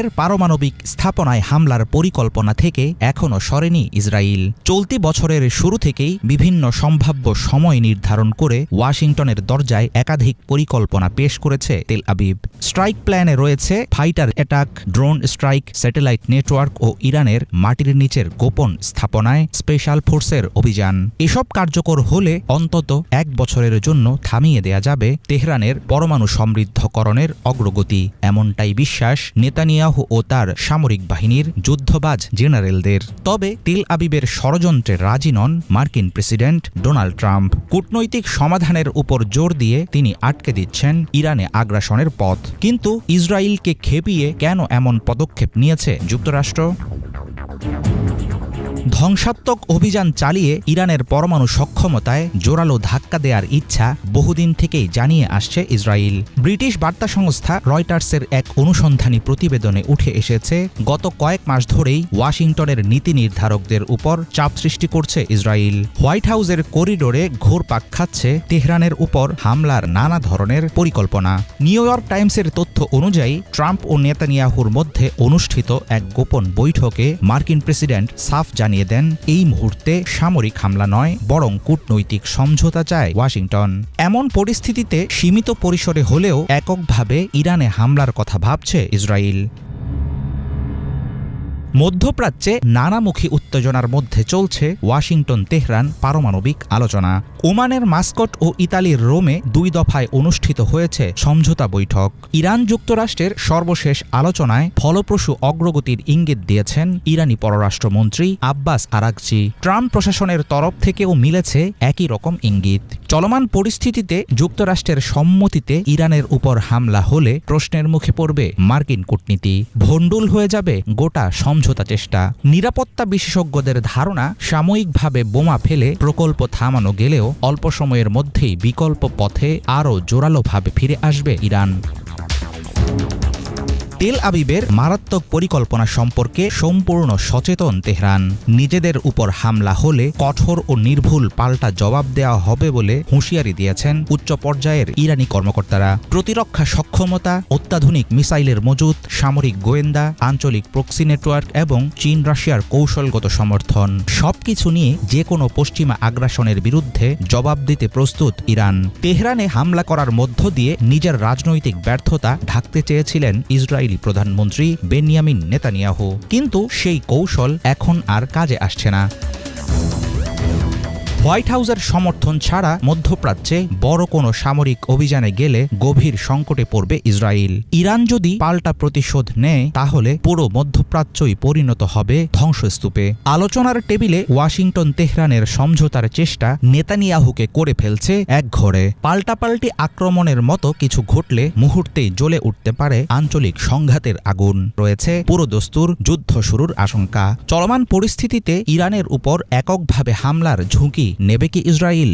এর পারমাণবিক স্থাপনায় হামলার পরিকল্পনা থেকে এখনও সরেনি ইসরায়েল চলতি বছরের শুরু থেকেই বিভিন্ন সম্ভাব্য সময় নির্ধারণ করে ওয়াশিংটনের দরজায় একাধিক পরিকল্পনা পেশ করেছে তেল আবিব। স্ট্রাইক প্ল্যানে রয়েছে fighter attack, drone strike, satellite network ও ইরানের মাটির নিচের গোপন স্থাপনায় স্পেশাল ফোর্সের অভিযান। এসব কার্যকর হলে অন্তত এক বছরের জন্য থামিয়ে দেয়া যাবে তেহরানের পরমাণু সমৃদ্ধকরণের অগ্রগতি। এমনটাই বিশ্বাস নেতানিয়াহু ও তার সামরিক বাহিনীর যুদ্ধবাজ জেনারেলদের। তবে তিল আবিবের ষড়যন্ত্রে রাজি নন মার্কিন প্রেসিডেন্ট ডোনাল্ড ট্রাম্প। কূটনৈতিক সমাধানের উপর জোর দিয়ে তিনি আটকে দিচ্ছেন ইরানে আগ্রাসনের পথ। কিন্তু ইসরায়েলকে খেপিয়ে কেন এমন পদক্ষেপ নিয়েছে যুক্তরাষ্ট্র? ধ্বংসাত্মক অভিযান চালিয়ে ইরানের পরমাণু সক্ষমতায় জোরালো ধাক্কা দেওয়ার ইচ্ছা বহুদিন থেকেই জানিয়ে আসছে ইসরায়েল। ব্রিটিশ বার্তা সংস্থা রয়টার্সের এক অনুসন্ধানী প্রতিবেদনে উঠে এসেছে, গত কয়েক মাস ধরেই ওয়াশিংটনের নীতি নির্ধারকদের উপর চাপ সৃষ্টি করছে ইসরায়েল। হোয়াইট হাউসের করিডোরে ঘোরপাক খাচ্ছে তেহরানের উপর হামলার নানা ধরনের পরিকল্পনা। নিউ ইয়র্ক টাইমসের তথ্য অনুযায়ী, ট্রাম্প ও নেতানিয়াহুর মধ্যে অনুষ্ঠিত এক গোপন বৈঠকে মার্কিন প্রেসিডেন্ট সাফ জানিয়ে দেন, এই মুহূর্তে সামরিক হামলা নয়, বরং কূটনৈতিক সমঝোতা চায় ওয়াশিংটন। এমন পরিস্থিতিতে সীমিত পরিসরে হলেও এককভাবে ইরানে হামলার কথা ভাবছে ইসরায়েল মধ্যপ্রাচ্যে নানামুখী উত্তেজনার মধ্যে চলছে ওয়াশিংটন তেহরান পারমাণবিক আলোচনা। ওমানের মাস্কট ও ইতালির রোমে দুই দফায় অনুষ্ঠিত হয়েছে সমঝোতা বৈঠক। ইরান যুক্তরাষ্ট্রের সর্বশেষ আলোচনায় ফলপ্রসূ অগ্রগতির ইঙ্গিত দিয়েছেন ইরানি পররাষ্ট্রমন্ত্রী আব্বাস আরাকচি। ট্রাম্প প্রশাসনের তরফ থেকেও মিলেছে একই রকম ইঙ্গিত। চলমান পরিস্থিতিতে যুক্তরাষ্ট্রের সম্মতিতে ইরানের উপর হামলা হলে প্রশ্নের মুখে পড়বে মার্কিন কূটনীতি। ভণ্ডুল হয়ে যাবে গোটা সমঝোতা চেষ্টা। নিরাপত্তা বিশেষজ্ঞদের ধারণা, সাময়িকভাবে বোমা ফেলে প্রকল্প থামানো গেলেও অল্প সময়ের মধ্যেই বিকল্প পথে আরও জোরালোভাবে ফিরে আসবে ইরান। তেল আবিবের মারাত্মক পরিকল্পনা সম্পর্কে সম্পূর্ণ সচেতন তেহরান। নিজেদের উপর হামলা হলে কঠোর ও নির্ভুল পাল্টা জবাব দেওয়া হবে বলে হুঁশিয়ারি দিয়েছেন উচ্চ পর্যায়ের ইরানি কর্মকর্তারা। প্রতিরক্ষা সক্ষমতা, অত্যাধুনিক মিসাইলের মজুত, সামরিক গোয়েন্দা, আঞ্চলিক প্রক্সি নেটওয়ার্ক এবং চীন রাশিয়ার কৌশলগত সমর্থন। সবকিছু নিয়ে যে কোনো পশ্চিমা আগ্রাসনের বিরুদ্ধে জবাব দিতে প্রস্তুত ইরান। তেহরানে হামলা করার মধ্য দিয়ে নিজের রাজনৈতিক ব্যর্থতা ঢাকতে চেয়েছিলেন ইসরায়েলি প্রধানমন্ত্রী বেনিয়ামিন নেতানিয়াহু কিন্তু সেই কৌশল এখন আর কাজে আসছে না। হোয়াইট হাউসের সমর্থন ছাড়া মধ্যপ্রাচ্যে বড় কোনো সামরিক অভিযানে গেলে গভীর সংকটে পড়বে ইসরায়েল। ইরান যদি পাল্টা প্রতিশোধ নেয়, তাহলে পুরো মধ্যপ্রাচ্যই পরিণত হবে ধ্বংসস্তূপে। আলোচনার টেবিলে ওয়াশিংটন তেহরানের সমঝোতার চেষ্টা নেতানিয়াহুকে করে ফেলছে এক ঘরে। পাল্টাপাল্টি আক্রমণের মতো কিছু ঘটলে মুহূর্তেই জ্বলে উঠতে পারে আঞ্চলিক সংঘাতের আগুন। রয়েছে পুরোদস্তুর যুদ্ধ শুরুর আশঙ্কা। চলমান পরিস্থিতিতে ইরানের উপর এককভাবে হামলার ঝুঁকি নেবে কি ইসরায়েল